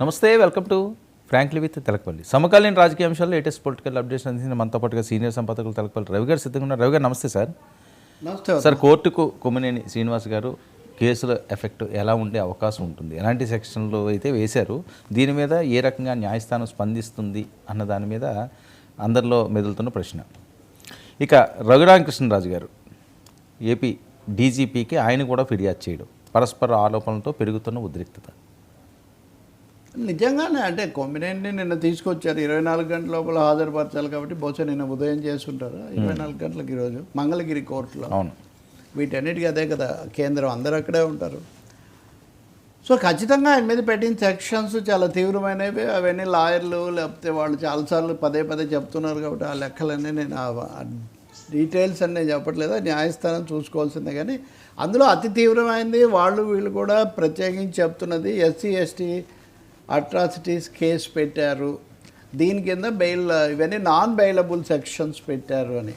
నమస్తే welcome to frankly with Telakapalli. సమకాలీన రాజకీయ అంశాల్లో లేటెస్ట్ పొలిటికల్ అప్డేట్స్ అందించిన మనతో పాటుగా సీనియర్ సంపాదకులు తెలకపల్లి రవి గారు సిద్ధంగా ఉన్నారు. రవి గారు నమస్తే సార్. నమస్తే సార్ కోర్టుకు కొమ్మినేని శ్రీనివాస్ గారు కేసుల ఎఫెక్ట్ ఎలా ఉండే అవకాశం ఉంటుంది? ఎలాంటి సెక్షన్లు అయితే వేశారు? దీని మీద ఏ రకంగా న్యాయస్థానం స్పందిస్తుంది అన్న దాని మీద అందరిలో మెదులుతున్న ప్రశ్న. ఇక రఘురామకృష్ణరాజు గారు ఏపీ డీజీపీకి ఆయన కూడా ఫిర్యాదు చేయడం పరస్పర ఆరోపణలతో పెరుగుతున్న ఉద్రిక్తత. నిజంగానే అంటే కొమ్మినేని నిన్న తీసుకొచ్చారు. ఇరవై నాలుగు గంటల లోపల హాజరుపరచాలి కాబట్టి బహుశా నిన్న ఉదయం చేస్తుంటారు? ఇరవై నాలుగు గంటలకు ఈరోజు మంగళగిరి కోర్టులో. అవును. వీటన్నిటికీ అదే కదా కేంద్రం అందరూ అక్కడే ఉంటారు. సో ఖచ్చితంగా ఆయన మీద పెట్టిన సెక్షన్స్ చాలా తీవ్రమైనవి. అవన్నీ లాయర్లు లేకపోతే వాళ్ళు చాలాసార్లు పదే పదే చెప్తున్నారు కాబట్టి ఆ లెక్కలన్నీ నేను డీటెయిల్స్ అన్నీ చెప్పట్లేదు. న్యాయస్థానం చూసుకోవాల్సిందే కానీ అందులో అతి తీవ్రమైనది వాళ్ళు వీళ్ళు కూడా ప్రత్యేకించి చెప్తున్నది ఎస్సీ ఎస్టీ అట్రాసిటీస్ కేసు పెట్టారు. దీని కింద బెయిల్ ఇవన్నీ నాన్ బెయిలబుల్ సెక్షన్స్ పెట్టారు అని.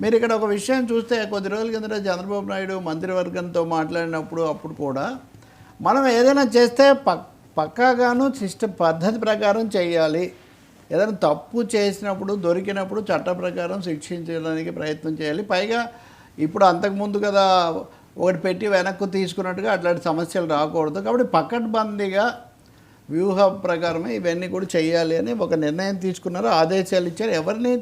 మీరు ఇక్కడ ఒక విషయం చూస్తే కొద్ది రోజుల కిందట చంద్రబాబు నాయుడు మంత్రివర్గంతో మాట్లాడినప్పుడు అప్పుడు కూడా మనం ఏదైనా చేస్తే పక్ పక్కాగాను సిస్టమ్ పద్ధతి ప్రకారం చేయాలి. ఏదైనా తప్పు చేసినప్పుడు దొరికినప్పుడు చట్ట ప్రకారం శిక్షించడానికి ప్రయత్నం చేయాలి. పైగా ఇప్పుడు అంతకుముందు కదా ఒకటి పెట్టి వెనక్కు తీసుకున్నట్టుగా అట్లాంటి సమస్యలు రాకూడదు. కాబట్టి పకడ్బందీగా వ్యూహ ప్రకారమే ఇవన్నీ కూడా చేయాలి అని ఒక నిర్ణయం తీసుకున్నారు. ఆదేశాలు ఇచ్చారు. ఎవరిని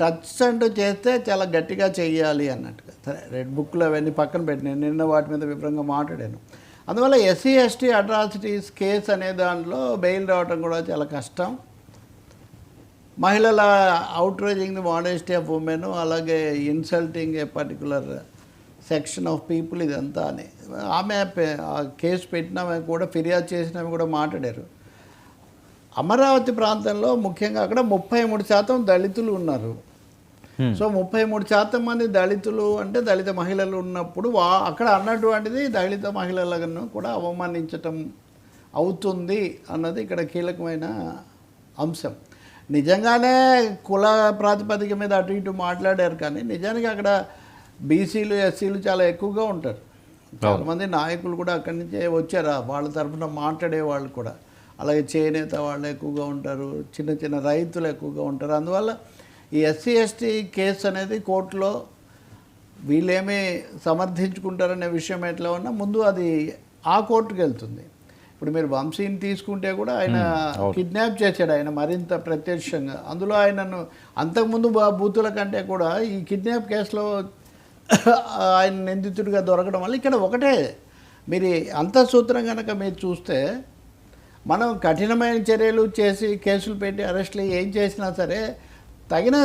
టచ్ అంటూ చేస్తే చాలా గట్టిగా చేయాలి అన్నట్టుగా. సరే రెడ్ బుక్లో అవన్నీ పక్కన పెట్టిన నిన్న వాటి మీద వివరంగా మాట్లాడాను. అందువల్ల ఎస్సీ ఎస్టీ అట్రాసిటీస్ కేసు అనే దాంట్లో బెయిల్ రావడం కూడా చాలా కష్టం. మహిళల outraging the modesty of women అలాగే insulting a particular section of people ఇదంతా అని. ఆమె కేసు పెట్టినామె కూడా ఫిర్యాదు చేసినామె కూడా మాట్లాడారు. అమరావతి ప్రాంతంలో ముఖ్యంగా అక్కడ ముప్పై మూడు శాతం దళితులు ఉన్నారు. సో ముప్పై మూడు శాతం మంది దళితులు అంటే దళిత మహిళలు ఉన్నప్పుడు వా అక్కడ అన్నటువంటిది దళిత మహిళలను కూడా అవమానించటం అవుతుంది అన్నది ఇక్కడ కీలకమైన అంశం. నిజంగానే కుల ప్రాతిపదిక మీద అటు ఇటు మాట్లాడారు కానీ నిజానికి అక్కడ బీసీలు ఎస్సీలు చాలా ఎక్కువగా ఉంటారు. చాలామంది నాయకులు కూడా అక్కడి నుంచే వచ్చారు. వాళ్ళ తరఫున మాట్లాడే వాళ్ళు కూడా. అలాగే చేనేత వాళ్ళు ఎక్కువగా ఉంటారు. చిన్న చిన్న రైతులు ఎక్కువగా ఉంటారు. అందువల్ల ఈ ఎస్సీ ఎస్టీ కేసు అనేది కోర్టులో వీళ్ళేమి సమర్థించుకుంటారనే విషయం ఎట్లా ఉన్నా ముందు అది ఆ కోర్టుకు వెళ్తుంది. ఇప్పుడు మీరు వంశీని తీసుకుంటే కూడా ఆయన కిడ్నాప్ చేశాడు ఆయన మరింత ప్రత్యక్షంగా. అందులో ఆయనను అంతకుముందు బూతుల కంటే కూడా ఈ కిడ్నాప్ కేసులో ఆయన నిందితుడిగా దొరకడం వల్ల ఇక్కడ ఒకటే. మీరు అంతఃసూత్రం కనుక మీరు చూస్తే మనం కఠినమైన చర్యలు చేసి కేసులు పెట్టి అరెస్టులు ఏం చేసినా సరే తగిన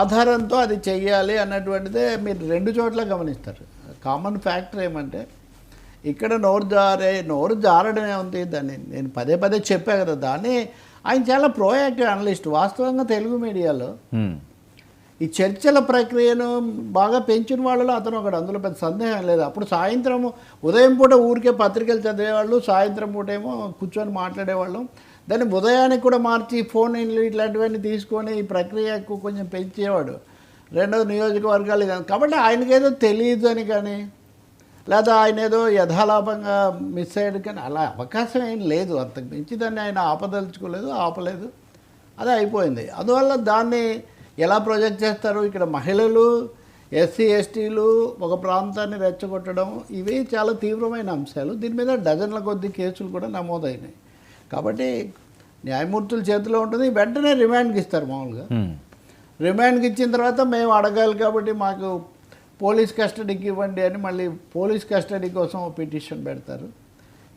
ఆధారంతో అది చెయ్యాలి అన్నటువంటిదే మీరు రెండు చోట్ల గమనిస్తారు. కామన్ ఫ్యాక్టర్ ఏమంటే ఇక్కడ నోరు జారే నోరు జారడమే ఉంది దాన్ని నేను పదే పదే చెప్పా కదా దాన్ని ఆయన చాలా ప్రోయాక్టివ్ అనలిస్ట్. వాస్తవంగా తెలుగు మీడియాలో ఈ చర్చల ప్రక్రియను బాగా పెంచిన వాళ్ళలో అతను ఒకడు. అందులో పెద్ద సందేహం లేదు. అప్పుడు సాయంత్రం ఉదయం పూట ఊరికే పత్రికలు చదివేవాళ్ళు సాయంత్రం పూట ఏమో కూర్చొని మాట్లాడేవాళ్ళం. దాన్ని ఉదయానికి కూడా మార్చి ఫోన్ ఇట్లాంటివన్నీ తీసుకొని ఈ ప్రక్రియకు కొంచెం పెంచేవాడు. రెండోది నియోజకవర్గాలు కానీ కాబట్టి ఆయనకేదో తెలియదు అని కానీ లేదా ఆయన ఏదో యథాలాపంగా మిస్ అయ్యాడు కానీ అలా అవకాశం ఏం లేదు. అంతకు మించి దాన్ని ఆయన ఆపదలుచుకోలేదు ఆపలేదు. అది అయిపోయింది. అందువల్ల దాన్ని ఎలా ప్రొజెక్ట్ చేస్తారు? ఇక్కడ మహిళలు ఎస్సీ ఎస్టీలు ఒక ప్రాంతాన్ని రెచ్చగొట్టడం ఇవి చాలా తీవ్రమైన అంశాలు. దీని మీద డజన్ల కొద్ది కేసులు కూడా నమోదైనాయి. కాబట్టి న్యాయమూర్తుల చేతిలో ఉంటుంది. వెంటనే రిమాండ్కి ఇస్తారు మామూలుగా. రిమాండ్కి ఇచ్చిన తర్వాత మేము అడగాలి కాబట్టి మాకు పోలీస్ కస్టడీకి ఇవ్వండి అని మళ్ళీ పోలీస్ కస్టడీ కోసం పిటిషన్ పెడతారు.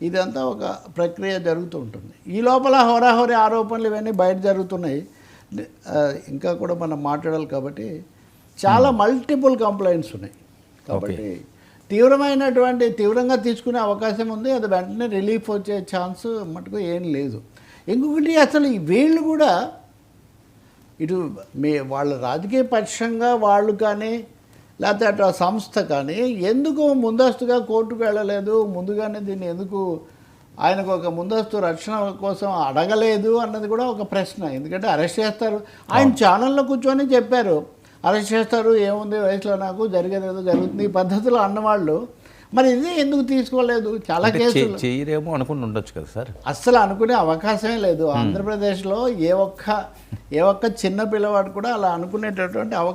ఇదంతా ఒక ప్రక్రియ జరుగుతూ ఉంటుంది. ఈ లోపల హోరాహోరీ ఆరోపణలు ఇవన్నీ బయట జరుగుతున్నాయి. ఇంకా కూడా మనం మాట్లాడాలి కాబట్టి చాలా మల్టిపుల్ కంప్లైంట్స్ ఉన్నాయి. కాబట్టి తీవ్రమైనటువంటి తీవ్రంగా తీసుకునే అవకాశం ఉంది. అది వెంటనే రిలీఫ్ వచ్చే ఛాన్స్ మటుకు ఏం లేదు. ఇంకొకటి అసలు ఈ వీళ్ళు కూడా ఇటు మీ వాళ్ళ రాజకీయ పక్షంగా వాళ్ళు కానీ లేకపోతే అటు ఆ సంస్థ కానీ ఎందుకు ముందస్తుగా కోర్టుకు వెళ్ళలేదు? ముందుగానే దీన్ని ఎందుకు ఆయనకు ఒక ముందస్తు రక్షణ కోసం అడగలేదు అన్నది కూడా ఒక ప్రశ్న. ఎందుకంటే అరెస్ట్ చేస్తారు. ఆయన ఛానల్లో కూర్చొని చెప్పారు. అరెస్ట్ చేస్తారు ఏముంది వయసులో నాకు జరిగేది ఏదో జరుగుతుంది ఈ పద్ధతిలో అన్నవాళ్ళు. మరి ఇది ఎందుకు తీసుకోలేదు? చాలా కేసులు. చేయరేమో అనుకుని ఉండొచ్చు కదా సార్. అస్సలు అనుకునే అవకాశమే లేదు. ఆంధ్రప్రదేశ్లో ఏ ఒక్క ఏ ఒక్క చిన్న పిల్లవాడు కూడా అలా అనుకునేటటువంటి అవకాశం